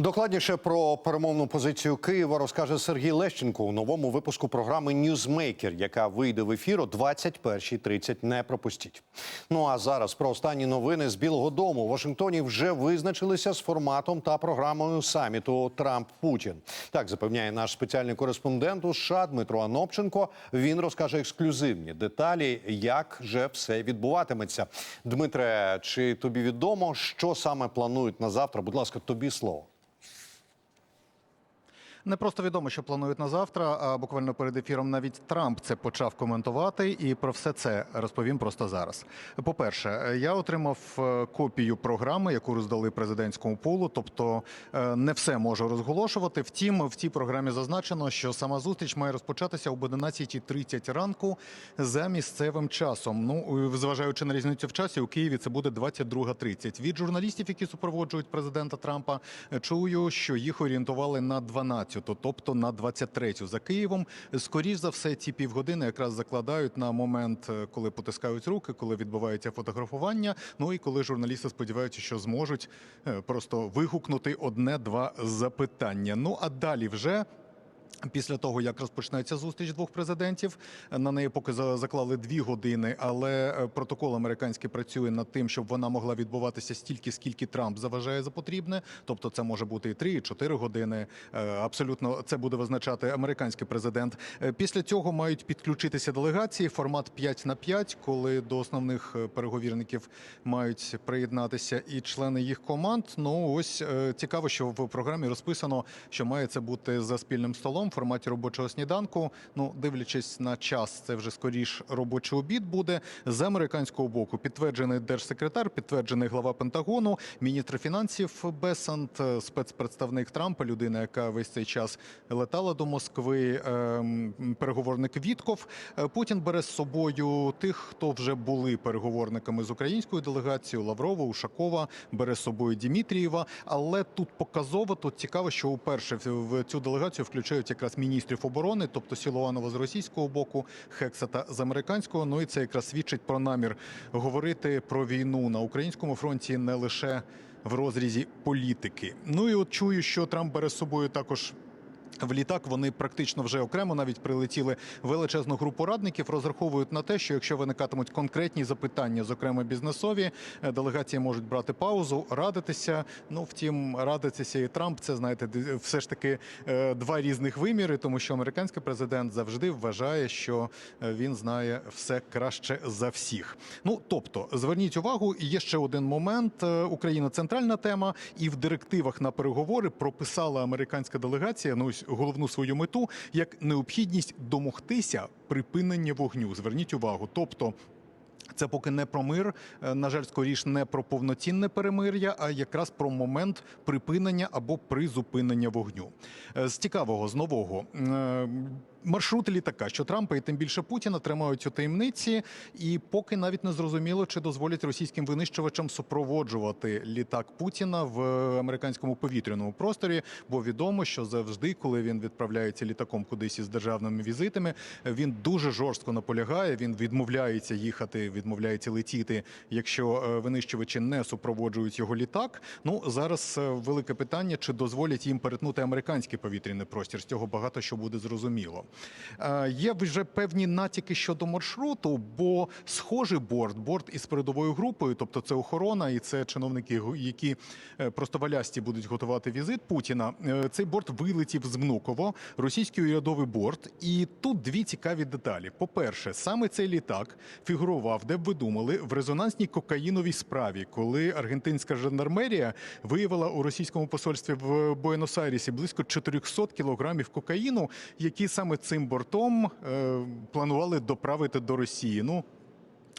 Докладніше про перемовну позицію Києва розкаже Сергій Лещенко у новому випуску програми Ньюзмейкер, яка вийде в ефір о 21.30. Не пропустіть. Ну а зараз про останні новини з Білого Дому. У Вашингтоні вже визначилися з форматом та програмою саміту Трамп Путін. Так запевняє наш спеціальний кореспондент у США Дмитро Анопченко. Він розкаже ексклюзивні деталі, як же все відбуватиметься. Дмитре, чи тобі відомо, що саме планують на завтра? Будь ласка, тобі слово. Не просто відомо, що планують на завтра, а буквально перед ефіром навіть Трамп це почав коментувати, і про все це розповім просто зараз. По-перше, я отримав е, копію програми, яку роздали президентському пулу, тобто е, не все можу розголошувати. Втім, в цій програмі зазначено, що сама зустріч має розпочатися об 11.30 ранку за місцевим часом. Ну, зважаючи на різницю в часі, у Києві це буде 22.30. Від журналістів, які супроводжують президента Трампа, чую, що їх орієнтували на 12 тобто на 23-ю за Києвом. Скоріш за все, ці півгодини якраз закладають на момент, е, коли потискають руки, коли відбувається фотографування. Ну і коли журналісти сподіваються, що зможуть е, просто вигукнути одне-два запитання. Ну а далі вже. Після того, як розпочнеться зустріч двох президентів, на неї поки заклали дві години, але е, протокол американський працює над тим, щоб вона могла відбуватися стільки, скільки Трамп заважає за потрібне. Тобто, це може бути і три, і чотири години. Е, Абсолютно це буде визначати американський президент. Е, Після цього мають підключитися делегації. Формат 5 на 5, коли до основних переговірників мають приєднатися і члени їх команд. Ну ось цікаво, що в програмі розписано, що має це бути за спільним столом в форматі робочого сніданку. Ну, дивлячись на час, це вже скоріш робочий обід буде з американського боку. Підтверджений держсекретар, підтверджений глава Пентагону, міністр фінансів Бесант, е, спецпредставник Трампа, людина, яка весь цей час летала до Москви. ем, Переговорник Вітков. Е, Путін бере з собою тих, хто вже були переговорниками з українською делегацією Лаврова, Ушакова, бере з собою Дімітрієва. Але тут показово, тут цікаво, що уперше в- цю делегацію включають якраз міністрів оборони, тобто Сілуанова з російського боку, Хексата з американського. Ну і це якраз свідчить про намір говорити про війну на українському фронті не лише в розрізі політики. Ну і от чую, що Трамп бере з собою також. В літак вони практично вже окремо навіть прилетіли величезну групу радників. Розраховують на те, що якщо виникатимуть конкретні запитання, зокрема бізнесові, е, делегації можуть брати паузу, радитися. Ну втім, радитися і Трамп це знаєте, все ж таки е, два різних виміри, тому що американський президент завжди вважає, що е, він знає все краще за всіх. Ну тобто, зверніть увагу, є ще один момент. Україна центральна тема, і в директивах на переговори прописала американська делегація. Ну ось головну свою мету як необхідність домогтися припинення вогню. Зверніть увагу, тобто. Це поки не про мир, е, на жаль, скоріш не про повноцінне перемир'я, а якраз про момент припинення або призупинення вогню. Е, З цікавого, з нового. Маршрути літака, що Трампа і тим більше Путіна тримають у таємниці, і поки навіть не зрозуміло, чи дозволять російським винищувачам супроводжувати літак Путіна в американському повітряному просторі. Бо відомо, що завжди, коли він відправляється літаком кудись із державними візитами, він дуже жорстко наполягає. Він відмовляється їхати, відмовляється летіти, якщо е, винищувачі не супроводжують його літак. Ну зараз е, велике питання, чи дозволять їм перетнути американський повітряний простір. З цього багато що буде зрозуміло. Е, Є вже певні натяки щодо маршруту, бо схожий борт, борт із передовою групою, тобто це охорона і це чиновники, які е, просто валясті будуть готувати візит Путіна. Е, Цей борт вилетів з Внуково, російський урядовий борт. І тут дві цікаві деталі. По-перше, саме цей літак фігурував, де б ви думали, в резонансній кокаїновій справі, коли аргентинська жандармерія виявила у російському посольстві в Буенос-Айресі близько 400 кілограмів кокаїну, які саме цим бортом е, планували доправити до Росії. Ну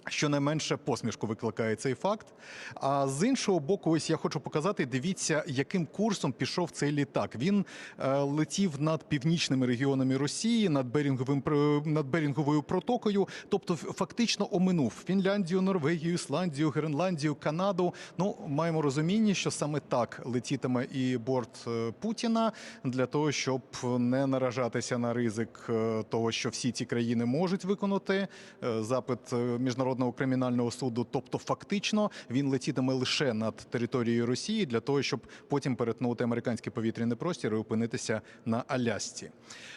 Щонайменше посмішку викликає цей факт. А з іншого боку, ось я хочу показати. Дивіться, яким курсом пішов цей літак. Він е, летів над північними регіонами Росії, над Берінговим над Берінговою протокою. Тобто, фактично оминув Фінляндію, Норвегію, Ісландію, Гренландію, Канаду. Ну маємо розуміння, що саме так летітиме і борт е, Путіна для того, щоб не наражатися на ризик е, того, що всі ці країни можуть виконати запит міжнародного міжнародного кримінального суду. Тобто, фактично, він летітиме лише над територією Росії для того, щоб потім перетнути американський повітряний простір і опинитися на Алясці.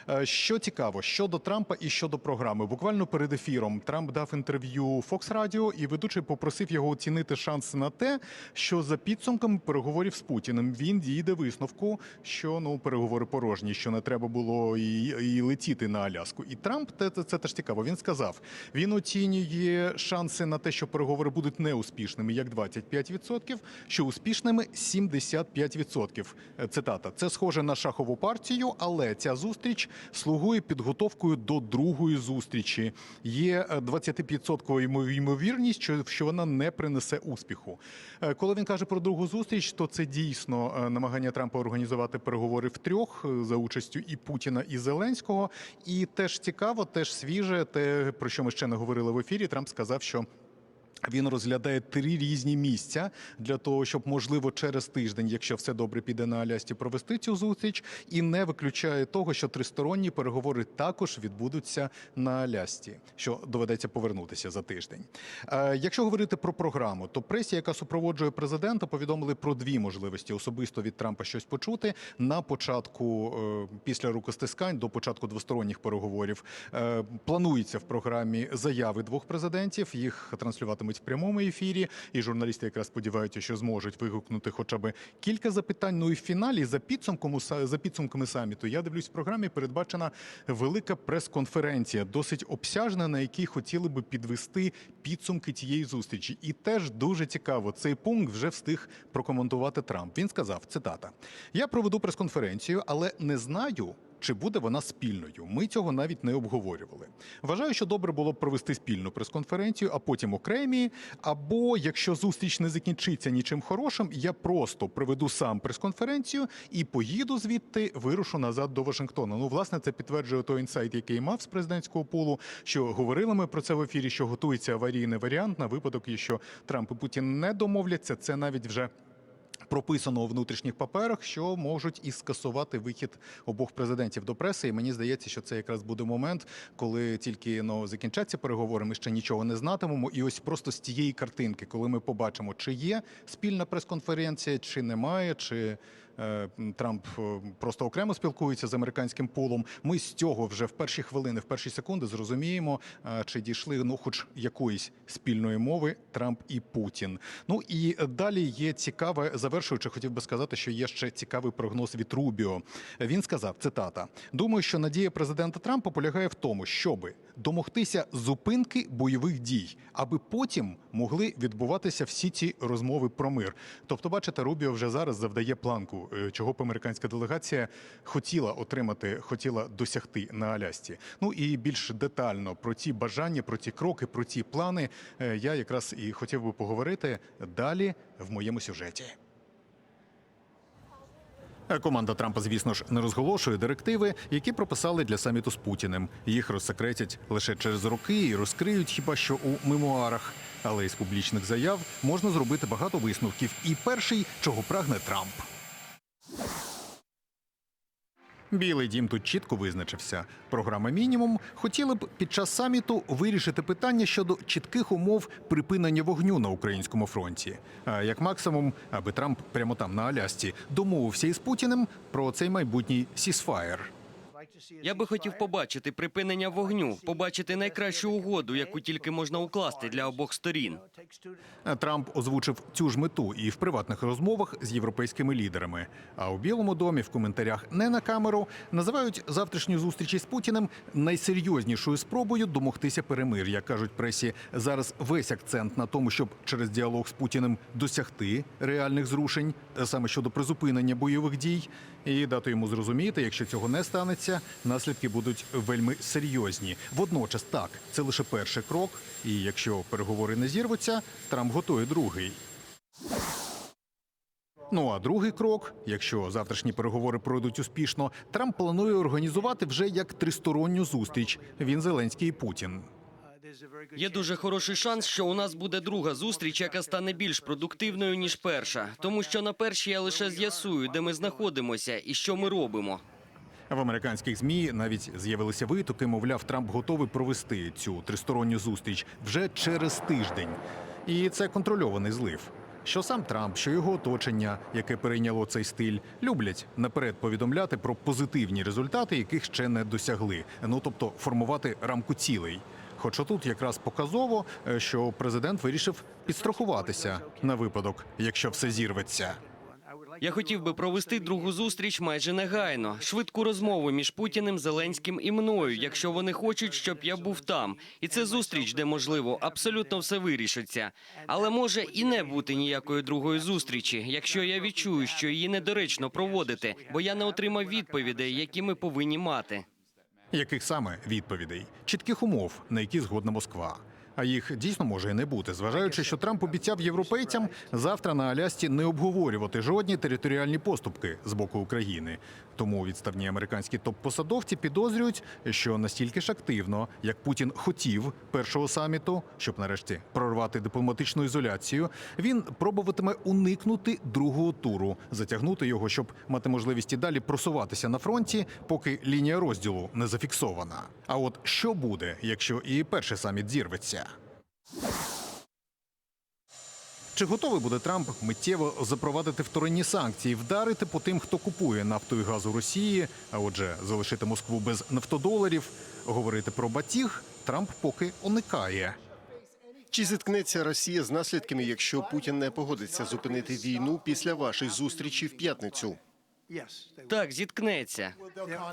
Е, Що цікаво, щодо Трампа і щодо програми, буквально перед ефіром Трамп дав інтерв'ю Fox Radio, і ведучий попросив його оцінити шанси на те, що за підсумками переговорів з Путіним він дійде висновку, що ну переговори порожні, що не треба було і, і летіти на Аляску. І Трамп це, це, це теж цікаво. Він сказав, він оцінює шанси на те, що переговори будуть неуспішними, як 25%, що успішними 75%. Е, Цитата: це схоже на шахову партію, але ця зустріч слугує підготовкою до другої зустрічі. Є е, 25% ймовірність, що, вона не принесе успіху. Е, Коли він каже про другу зустріч, то це дійсно е, намагання Трампа організувати переговори втрьох е, за участю і Путіна, і Зеленського. І теж цікаво, теж свіже, те про що ми ще не говорили в ефірі. Трамп сказав, що. Він розглядає три різні місця для того, щоб можливо через тиждень, якщо все добре піде на Алясці, провести цю зустріч, і не виключає того, що тристоронні переговори також відбудуться на Алясці, що доведеться повернутися за тиждень. Е, якщо говорити про програму, то пресі, яка супроводжує президента, повідомили про дві можливості особисто від Трампа щось почути на початку е, після рукостискань до початку двосторонніх переговорів. Е, планується в програмі заяви двох президентів. Їх транслюватимуть в прямому ефірі, і журналісти якраз сподіваються, що зможуть вигукнути хоча б кілька запитань. Ну і в фіналі за підсумком за підсумками саміту. Я дивлюсь в програмі. Передбачена велика прес-конференція, досить обсяжна, на якій хотіли би підвести підсумки цієї зустрічі. І теж дуже цікаво, цей пункт вже встиг прокоментувати Трамп. Він сказав: цитата: Я проведу прес-конференцію, але не знаю. Чи буде вона спільною? Ми цього навіть не обговорювали. Вважаю, що добре було б провести спільну прес-конференцію, а потім окремі. Або якщо зустріч не закінчиться нічим хорошим, я просто проведу сам прес-конференцію і поїду звідти, вирушу назад до Вашингтона. Ну, власне, це підтверджує той інсайт, який мав з президентського пулу. Що говорили ми про це в ефірі, що готується аварійний варіант на випадок, якщо Трамп і Путін не домовляться. Це навіть вже. Прописано у внутрішніх паперах, що можуть і скасувати вихід обох президентів до преси. І мені здається, що це якраз буде момент, коли тільки ну, закінчаться переговори, ми ще нічого не знатимемо. І ось просто з тієї картинки, коли ми побачимо, чи є спільна прес-конференція, чи немає, чи Трамп е, просто окремо спілкується з американським пулом. Ми з цього вже в перші хвилини, в перші секунди зрозуміємо, е, чи дійшли ну, хоч якоїсь спільної мови Трамп і Путін. Ну і далі є цікаве завершуючи, хотів би сказати, що є ще цікавий прогноз від Рубіо. Він сказав: цитата: Думаю, що надія президента Трампа полягає в тому, щоби домогтися зупинки бойових дій, аби потім могли відбуватися всі ці розмови про мир. Тобто, бачите, Рубіо вже зараз завдає планку, е, чого б американська делегація хотіла отримати, хотіла досягти на Алясці. Ну і більш детально про ці бажання, про ці кроки, про ці плани е, я якраз і хотів би поговорити далі в моєму сюжеті. Е, Команда Трампа, звісно ж, не розголошує директиви, які прописали для саміту з Путіним. Їх розсекретять лише через роки і розкриють хіба що у мемуарах. Але із публічних заяв можна зробити багато висновків. І перший, чого прагне Трамп. Білий дім тут чітко визначився. Програма мінімум хотіли б під час саміту вирішити питання щодо чітких умов припинення вогню на українському фронті. А як максимум, аби Трамп прямо там на Алясці домовився із Путіним про цей майбутній сісфаєр. Я би хотів побачити припинення вогню, побачити найкращу угоду, яку тільки можна укласти для обох сторін. Трамп озвучив цю ж мету і в приватних розмовах з європейськими лідерами. А у Білому домі в коментарях не на камеру називають завтрашню зустріч із Путіним найсерйознішою спробою домогтися перемир'я. кажуть пресі. Зараз весь акцент на тому, щоб через діалог з Путіним досягти реальних зрушень, саме щодо призупинення бойових дій, і дати йому зрозуміти, якщо цього не станеться, наслідки будуть вельми серйозні. Водночас, так, це лише перший крок. І якщо переговори не зірвуться, Трамп готує другий. Ну а другий крок, якщо завтрашні переговори пройдуть успішно, Трамп планує організувати вже як тристоронню зустріч. Він Зеленський і Путін. Є дуже хороший шанс, що у нас буде друга зустріч, яка стане більш продуктивною ніж перша, тому що на першій я лише з'ясую, де ми знаходимося і що ми робимо. В американських змі навіть з'явилися витоки. Мовляв, Трамп готовий провести цю тристоронню зустріч вже через тиждень. І це контрольований злив. Що сам Трамп, що його оточення, яке перейняло цей стиль, люблять наперед повідомляти про позитивні результати, яких ще не досягли. Ну тобто формувати рамку цілей. Хоча тут якраз показово, е, що президент вирішив підстрахуватися на випадок, якщо все зірветься. Я хотів би провести другу зустріч майже негайно, швидку розмову між Путіним, Зеленським і мною, якщо вони хочуть, щоб я був там. І це зустріч, де можливо абсолютно все вирішиться. Але може і не бути ніякої другої зустрічі, якщо я відчую, що її недоречно проводити, бо я не отримав відповідей, які ми повинні мати. Яких саме відповідей? Чітких умов, на які згодна Москва. А їх дійсно може і не бути, зважаючи, що Трамп обіцяв європейцям завтра на Алясці не обговорювати жодні територіальні поступки з боку України. Тому відставні американські топ-посадовці підозрюють, що настільки ж активно, як Путін хотів першого саміту, щоб нарешті прорвати дипломатичну ізоляцію, він пробуватиме уникнути другого туру, затягнути його, щоб мати можливість і далі просуватися на фронті, поки лінія розділу не зафіксована. А от що буде, якщо і перший саміт зірветься? Чи готовий буде Трамп миттєво запровадити вторинні санкції, вдарити по тим, хто купує нафту і газ у Росії, а отже, залишити Москву без нафтодоларів? Говорити про батіг Трамп поки уникає. Чи зіткнеться Росія з наслідками, якщо Путін не погодиться зупинити війну після вашої зустрічі в п'ятницю? Так, зіткнеться.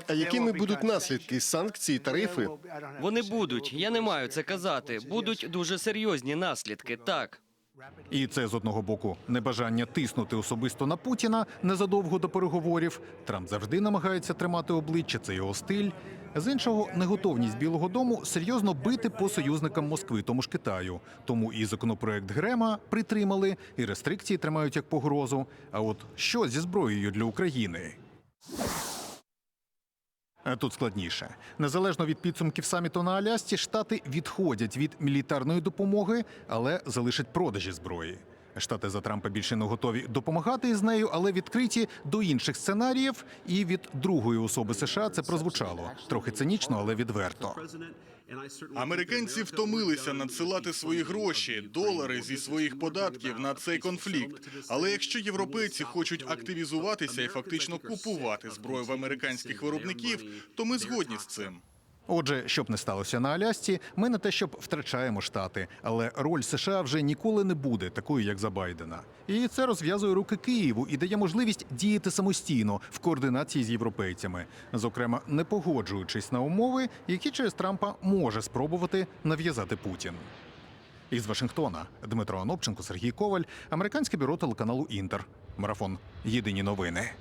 А якими будуть наслідки санкцій, тарифи? Вони будуть. Я не маю це казати. Будуть дуже серйозні наслідки. Так. І це з одного боку небажання тиснути особисто на Путіна незадовго до переговорів. Трамп завжди намагається тримати обличчя, це його стиль. З іншого, неготовність Білого Дому серйозно бити по союзникам Москви, тому ж Китаю. Тому і законопроект Грема притримали, і рестрикції тримають як погрозу. А от що зі зброєю для України? Тут складніше. Незалежно від підсумків саміту на Алясці, штати відходять від мілітарної допомоги, але залишать продажі зброї. Штати за Трампа більше не готові допомагати із нею, але відкриті до інших сценаріїв. І від другої особи США це прозвучало трохи цинічно, але відверто. Американці втомилися надсилати свої гроші, долари зі своїх податків на цей конфлікт. Але якщо європейці хочуть активізуватися і фактично купувати зброю в американських виробників, то ми згодні з цим. Отже, щоб не сталося на Алясці, ми не те, щоб втрачаємо штати, але роль США вже ніколи не буде такою, як за Байдена. І це розв'язує руки Києву і дає можливість діяти самостійно в координації з європейцями, зокрема не погоджуючись на умови, які через Трампа може спробувати нав'язати Путін. Із Вашингтона Дмитро Анопченко, Сергій Коваль, американське бюро телеканалу Інтер. Марафон. Єдині новини.